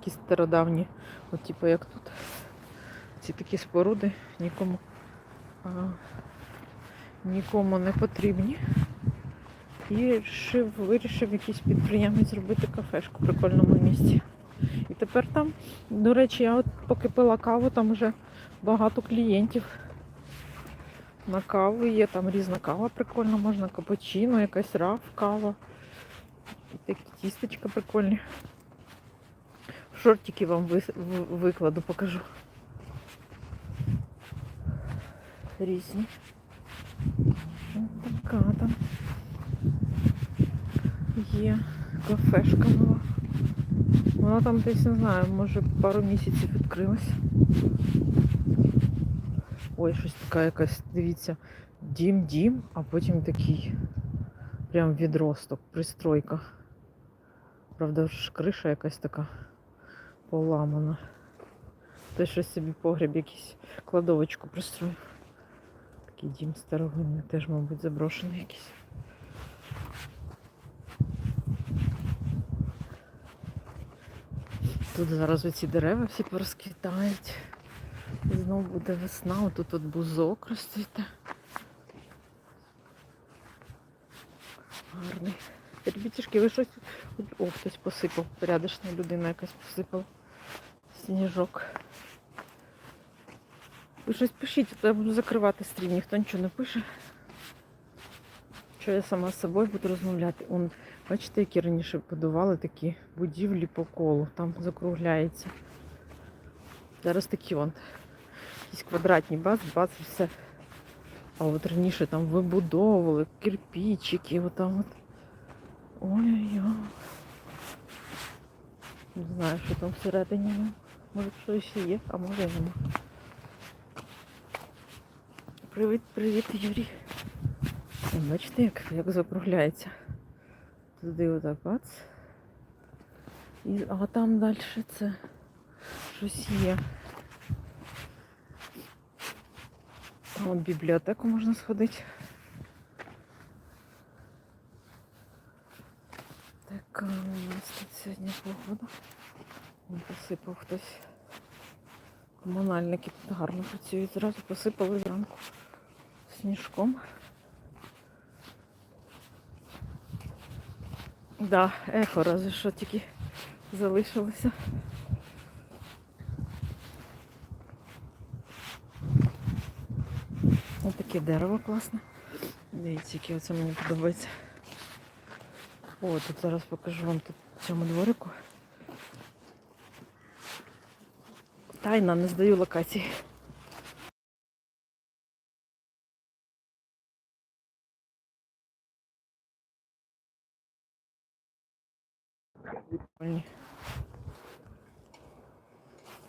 такі стародавні, от типу як тут. Ці такі споруди нікому, а, нікому не потрібні. І вирішив, вирішив якийсь підприємець зробити кафешку в прикольному місці. І тепер там, до речі, я от поки пила каву, там вже багато клієнтів на каву є, там різна кава прикольна, можна капучино, якась раф, кава. Такі тістечка прикольні. Шортики вам вис- в- викладу, покажу. Різні. Ось така там є кафешка була. Вона там десь не знаю, може пару місяців відкрилась. Ой, щось така якась, дивіться, дім-дім, а потім такий прям відросток, пристройка. Правда, ж криша якась така поламана. Хтось щось собі погріб якийсь кладовочку пристроїв. Такий дім старовинний, теж, мабуть, заброшений якийсь. Тут зараз оці дерева всі порозквітають. Знову буде весна, отут от бузок розцвіте. Гарний. Ребятішки, ви щось. О, хтось посипав. Порядочна людина якась посипала. Сніжок. Ви щось пишіть, то я буду закривати стрім, ніхто нічого не пише. Що я сама з собою буду розмовляти. Он, бачите, які раніше будували такі будівлі по колу, там закругляється. Зараз такі вон. Якісь квадратні бац, бац і все. А от раніше там вибудовували кирпичики, отам от. Ой-ой-ой. Не знаю, що там всередині. Може щось ще є, а може нема. Привіт, привіт, Юрій. Бачите, як, як закругляється. Туди отак бац. І, а там далі це щось є. Там в бібліотеку можна сходити. Така у нас тут сьогодні погода. Посипав хтось. Комунальники тут гарно працюють. Зразу посипали зранку сніжком. Да, ехо разве що тільки залишилося. Ось таке дерево класне. Дивіться, яке оце мені подобається. О, тут зараз покажу вам тут цьому дворику. Тайна, не здаю локації.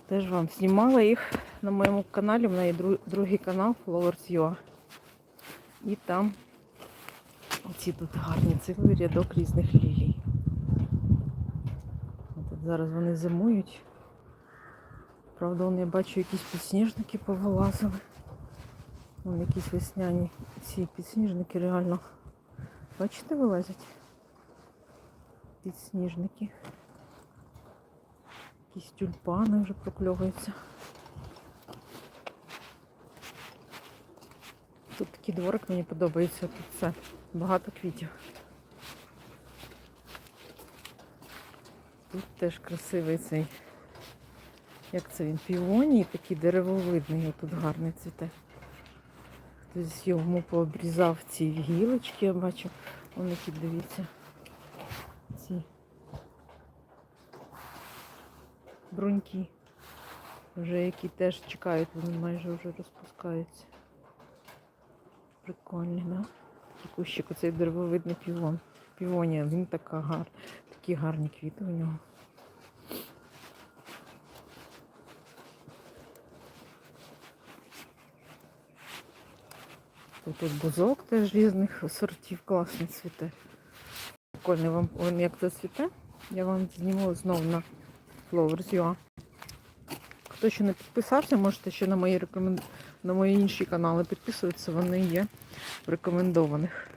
Теж вам знімала їх на моєму каналі. В неї дру- другий канал Flowers.ua. І там оці тут гарні цілий рядок різних лілій. От зараз вони зимують. Правда, вон я бачу якісь підсніжники повилазили. Вон якісь весняні ці підсніжники реально. Бачите, вилазять? Підсніжники. Якісь тюльпани вже прокльовуються. Тут такий дворик мені подобається. Тут все. Багато квітів. Тут теж красивий цей. Як це він? Піоній такий деревовидний, отут гарний цвіте. Хтось йому пообрізав ці гілочки, я бачу. Вон які, дивіться. Ці бруньки. Вже які теж чекають, вони майже вже розпускаються. Прикольні, да? І Кущик, оцей деревовидний півон. Півонія, він така гар... такі гарні квіти у нього. Тут, бузок теж різних сортів, класний цвіте. Прикольний вам, он як це цвіте. Я вам зніму знову на Flowers.ua. Хто ще не підписався, можете ще на мої рекомен... на мої інші канали підписуватися, вони є в рекомендованих.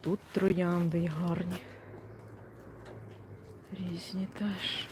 Тут троянди гарні. Різні теж.